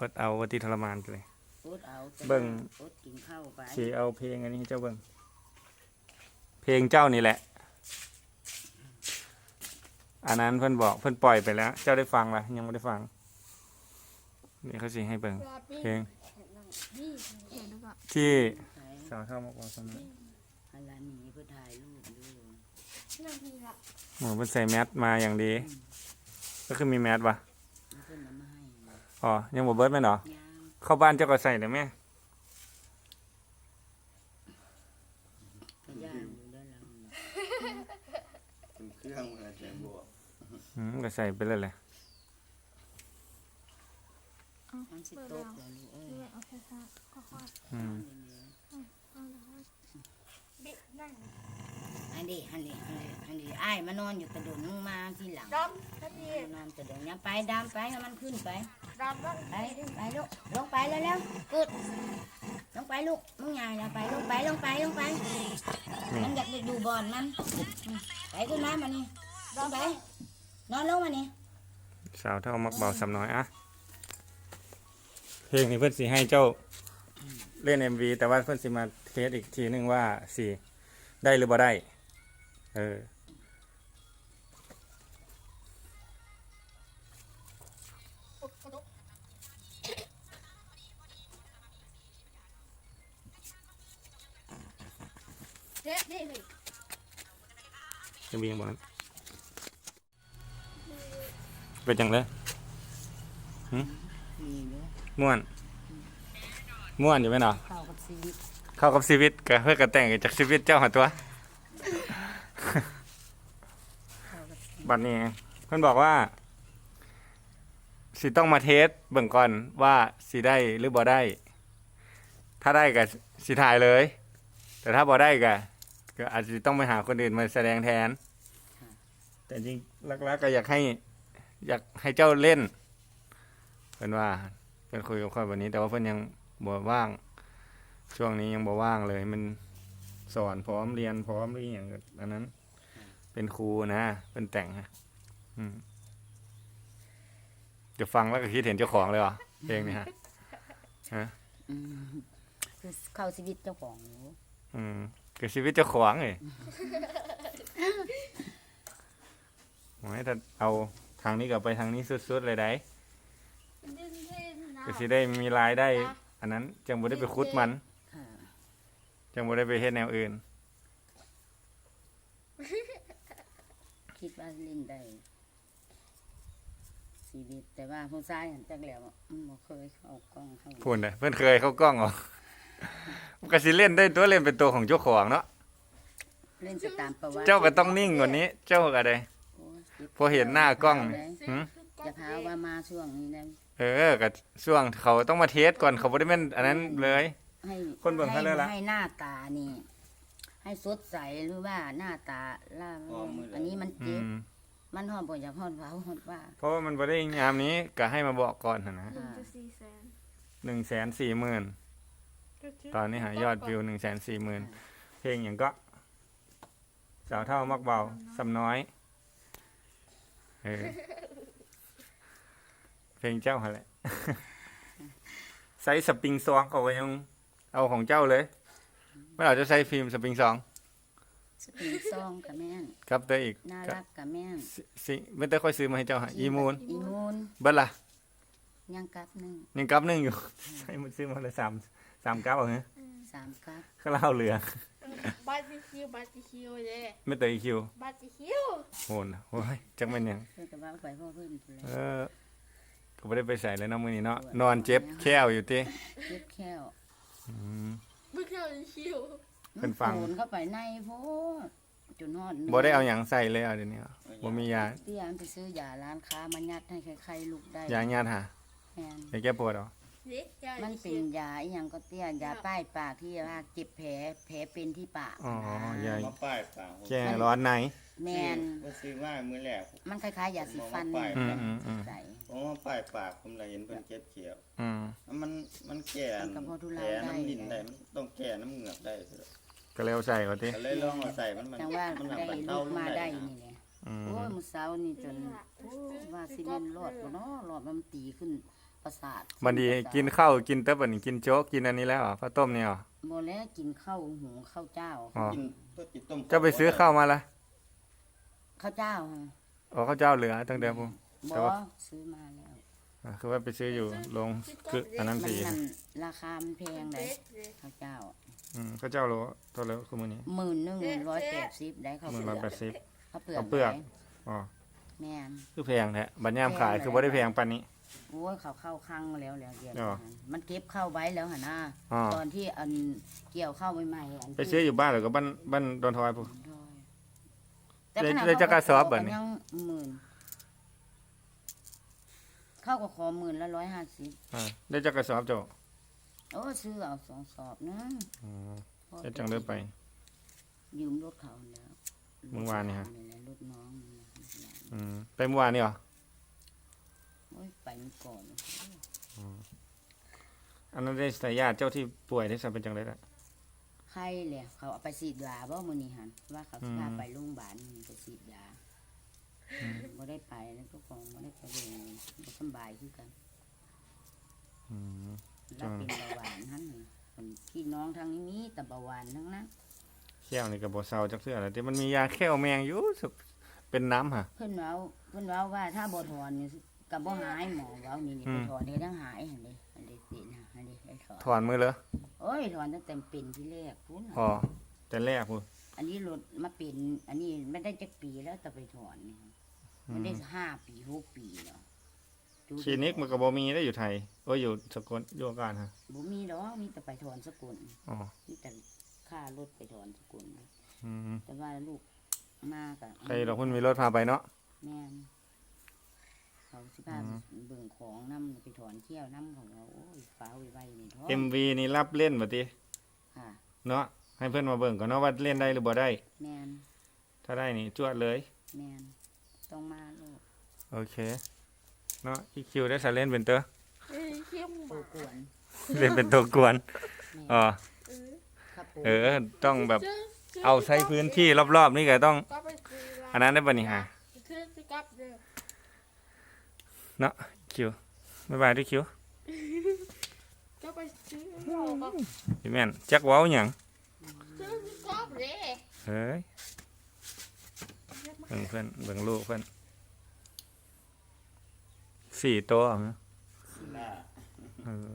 อดเอาว่าที่ทรมานกันเลย อดเอาแต่เบิ่ง อดกินข้าวไปสิเอาเพลงอันนี้ให้เจ้าเบิ่งเพลงเจ้านี่แหละ อันนั้นเพิ่นบอกเพิ่นปล่อยไปแล้ว เจ้าได้ฟังละยังไม่ได้ฟังนี่เขาสิให้เบิ่งเพลงนี่เห็นแล้วก็ที่ใส่สาวเท่ามากกว่าสมัยอันละหนีเพื่อถ่ายรูปดูนาทีละหมูเพิ่นใส่แมสมาอย่างดี ก็คือมีแมสวะ มันเพิ่นเอามาให้ อ๋อ ยังบ่เบิดแม่นเหรอย่างเข้าบ้านเจ้าก็ใส่ได้ไหมก็ย่างอยู่ด้านหลังเป็นเครื่องมือแจงบวกอืมก็ใส่ไปเลยแหละมันสิตกแล้วลูกเอ้ยนี่เอาแค่ซะก็ค่อยอืม เอาแล้ว บิดนั่งอันนี้อันนี้อันนี้อันนี้อ้ายมานอนอยู่กระโดดลงมาที่หลังดำนาทีนอนกระโดดยังไปดำไปให้มันขึ้นไป ดำบ้างไปไปลูกลงไปแล้วแล้วๆกึดลงไปลูกมึงใหญ่แล้วไปลงไปลงไปลงไป มันอยากไปดูบอลมันอืมไปขึ้นมามานี่ลงไป นอนลงมานี่สาวเท่ามักเบาสำน้อยอะเพลงนี้เพิ่นสิให้เจ้าเล่น MV แต่ว่าเพิ่นสิมาเทสอีกทีนึงว่าสิได้หรือบ่ได้ เออเด็ดนี่เลยจะมีบ่เป็นจังเลยนี่เด้อม่วน ม่วนอยู่ไหมเนาะเข้ากับชีวิต เข้ากับชีวิตก็เพื่อกระแต่งจากชีวิตเจ้าหาตัวเข้ากับชีวิตบัดนี้เพิ่นบอกว่าสิต้องมาเทสเบิ่งก่อนว่าสิได้หรือบ่ได้ ถ้าได้ก็สิถ่ายเลย แต่ถ้าบ่ได้ก็ก็อาจจะต้องไปหาคนอื่นมาแสดงแทน แต่จริงลักๆก็อยากให้ อยากให้เจ้าเล่นเพิ่นว่าเพิ่นคุยกับข้อยวันนี้ แต่ว่าเพิ่นยังบ่ว่าง ช่วงนี้ยังบ่ว่างเลย มันสอนพร้อมเรียนพร้อมหรืออหย่างอันนั้น เป็นครูนะเป็นแต่งฮะอืมจะฟังแล้วก็คิดเห็นเจ้าของเลยเหรอเพลงนี้ฮะอืมคือเข้าชีวิตเจ้าของหนูอืมก็ชีวิตเจ้าของเลยโอ้ยถ้าเอาทางนี้กับไปทางนี้สุดๆเลยได้ดึงเส้นนะก็สิได้มีรายได้ อันนั้นจังบ่ได้ไปคุดมันค่ะ จังบ่ได้ไปเฮ็ดแนวอื่น คิดว่าเล่นได้ชีวิตแต่ว่าผู้ชายหันจักแล้วอืมบ่เคยเข้ากล้องเข้าพูดเลยเพื่อนเคยเข้ากล้องเหรอมันก็สิเล่นได้ตัวเล่นเป็นตัวของเจ้าของเนาะ เล่นจะตามประวัติเจ้าก็ต้องนิ่งกว่านี้ เจ้าก็ได้ โอ้ยจ็บพอเห็นหน้ากล้องเลยหืม จะพาว่ามาช่วงนี้นะ เออก็ช่วงเขาต้องมาเทสก่อนเขาบ่ได้แม่นอันนั้นเลย ให้คนเบิ่งเขาเลยล่ะ ให้หน้าตานี่ ให้สดใสหรือว่าหน้าตาล่าอันนี้มันอืเจ็บมมันหอมบ่อยากหอมเผาหอมว่า เพราะว่ามันบ่ได้ยามนี้ก็ให้มาบอกก่อนหั่นนะหนึ่งจุดสี่แสนหนึ่งแสนสี่หมื่นตอนนี้หายอดวิวหนึ่งแสนสี่หมื่นเพลงอย่างก็สาวเท่ามักเบาสำน้อยเออเพลงเจ้าหั่นแหละ ใส่สปริงซองเขาก็ยัง เอาของเจ้าเลยเมื่อเราจะใส่ฟิล์มสปริงซองสปริงซองกับแม่นครับเตออีกน่ารักกับแม่นสิสิไม่ได้ค่อยซื้อมาให้เจ้าฮะอีมูนอีมูนเบิ้ลล่ะยังกับหนึ่งยังกับหนึ่งอยู่ใส่มันซื้อมาเลยสามสามกับเอาเหรอสามกับข้าวเหล้าเหลืองบาร์บีคิวบาร์บีคิวเลยไม่เตยคิวบาร์บีคิวโหนโอ้ยจังเป็นหยังเพื่อกับว่าไปพ่อเพื่อนพู้นแหเอล้วอก็ไม่ได้ไปใส่เลยเนาะมื้อนี้เนาะนอนเจ็บแค้วอยู่ติเจ็บแค้วอืม ไม่เคยคิวเพิ่นฟังโผล่เข้าไปในโพดจนฮอดบ่ได้เอาหยังใส่เลยอะเดี๋ยวนี้บ่มียาเตี้ยมันไปซื้อยาร้านค้ามายัดให้ใครๆลูกได้ยาญาติหาแม่นยาแก้ปวดเหรอเด็กยา มันเป็นยาอีหยังก็เตี้ยยาป้ายปากที่ว่าเจ็บแผลแผลเป็นที่ปากอ๋อนะยามาป้ายปากแก้ร้อนในแมนก็ซื้อมามื้อแรกมันคล้ายๆยาสีฟันผมเอาไปอืมอืมอืมใส่ผมมาป้ายปากผมเลยเห็นเพิ่นเจ็บเขียวอืมมันมันแก่มันก็พอทุเลาแผลได้น้ำดินได้มันต้องแก่น้ำเหงือกได้สิก็เลยเอาใส่ว่าติก็เลยลองเอาใส่มันมันจังว่ามันได้บรรลูเทากลงมาได้ได้นี่แหละออืมโอ้ยมื้อเช้านี่จนโอ้ยว่าสิแม่นรอดบ่เนาะรอดมันตีขึ้น ประสาทบัดนี้กินข้าวกินเต๊บบัดนี้กินโจ๊กกินอันนี้แล้วเหรอข้าวต้มนี่เหรอบ่แล้วกินข้าวหุงข้าวเจ้าอ๋อกินก็กินต้มเจ้าไปซื้อข้าวมาละข้าวเจ้าฮะอ๋อข้าวเจ้าเหลือตั้งแต่ผมแต่บ่ว่าซื้อมาแล้วอ่าคือว่าไปซื้ออยู่โรงคืออันนั้นมันสีนั่นราคามันแพงเลย Tết rồi. ข้าวเจ้าอืมข้าวเจ้าโลเท่าไหร่คือมื้อนี้หมื่นหนึ่งร้อยแปดสิบได้ข้าวมื้อเปลืละอกแปดสิบข้าวเปลือกข้าวเปลือกไหนอ๋อแม่นคือแพงแท้บัดยามขายคือบ่ได้แพงปานนี้ โอ้ยเขาเข้าคลังแล้วแล้วเดี๋ยวอ๋อนี้มันเก็บเข้าไว้แล้วหั่นน่ะอ๋อ ตอนที่อันเกี่ยวเข้าใหม่ๆอันไปซื้ออยู่บ้านหรือก็บ้านบ้านดอนทอยพุ่น แต่ขนาดได้จักกระสอบบัดนี้ยังหมื่นเข้าก็ขอหมื่นละร้อยห้าสิบอ่าได้จักกระสอบเจ้าโอ้ซื้อเอาสองสอบนะอ๋อเฮ็ดจังได้ไป ยืมรถเขาแล้วเมื่อวานนี่ฮะ รถน้องนี่นะ อืมไปเมื่อวานนี่เหรอโอ้ยไปเมื่อก่อนอันนั้นได้สายญาติเจ้าที่ป่วยได้สัเป็นจังไดล่ะใครเลยเขาเอาไปฉีดยาบ่มื้อนี้หันว่าเขาสิพาอืมไปโรงพยาบาลไปฉีดยาบ่ได้ไปแล้วก็คงบ่ได้ไปโรงบ่สำบายคือกันอืมแล้วเป็นเบาหวานหั่นนี่คนพี่น้องทางนี้มีแต่เบาหวานทั้งนั้นแก้วนี่ก็บ่เซาจักเทื่อแล้วแต่มันมียาแก้วแมงอยู่สึกเป็นน้ำฮะเพิ่นเว้าเพิ่นเว้าว่าถ้าบ่ถอนนี่ ก็บ่หายหมอเว้านี่นี่อืไปม ถอนนี่ยังหายหั่นเด้อันนี้เป็นฮะอันนี้ได้ถอนถอนมือเลยโอ้ยถอนตั้งแต่เป็นที่แรกพุ่นพอแต่แรกพุ่นอันนี้รถมาเป็น อันนี้ไม่ได้จักปีแล้วแต่ไปถอนนี่อืมันมได้ห้าปีหกปีแล้วดูดิคลินิกมันก็บ่มีได้อยู่ไทยโอ้ยอยู่สกลอยู่อาการฮะบ่มีดอกมีแต่ไปถอนสกุลอ๋อมีแต่ค่ารถไปถอนสกุล อืมแต่ว่าลูกมากับใครดอกเพิ่นมีรถพาไปเนาะแม่น เขาสิพาอืมเบิ่งของน้ำไปถอนเขี้ยวน้ำของเราโอ้ยฟ้าไวๆนี่ท้อ MV นี่รับเล่นบ่ติค่ะเนาะให้เพิ่นมาเบิ่งก่อนเนาะว่าเล่นได้หรือบ่ได้ แม่นถ้าได้นี่จวดเลย แม่นต้องมาลูกโอเคเนาะอีคิวได้สะเล่นเป็นเตอ Đi khiêm โต mà. กวนเล่นเป็นตัวกวนแม่นอ๋อ Ừ. ครับผมเออ ต้องแบบ Chứ- chứ เอา đi ใช้ cắp พื้น đi. ที่รอบๆนี่ก็ต้อง Có phải gì là- อันนั้นได้ป่ะนี่ฮะ Chứ đi cắp đi. คิวบ๊ายบายด้วยคิว Có phải chứ đâu có. พี่แม่นจักเว้าหยัง Chứ đi cắp đi. เฮ้ยเบิ่งเพื่อ นเบิ่งลูกเพื่อนสี่ตัวเหรอหน้าเออ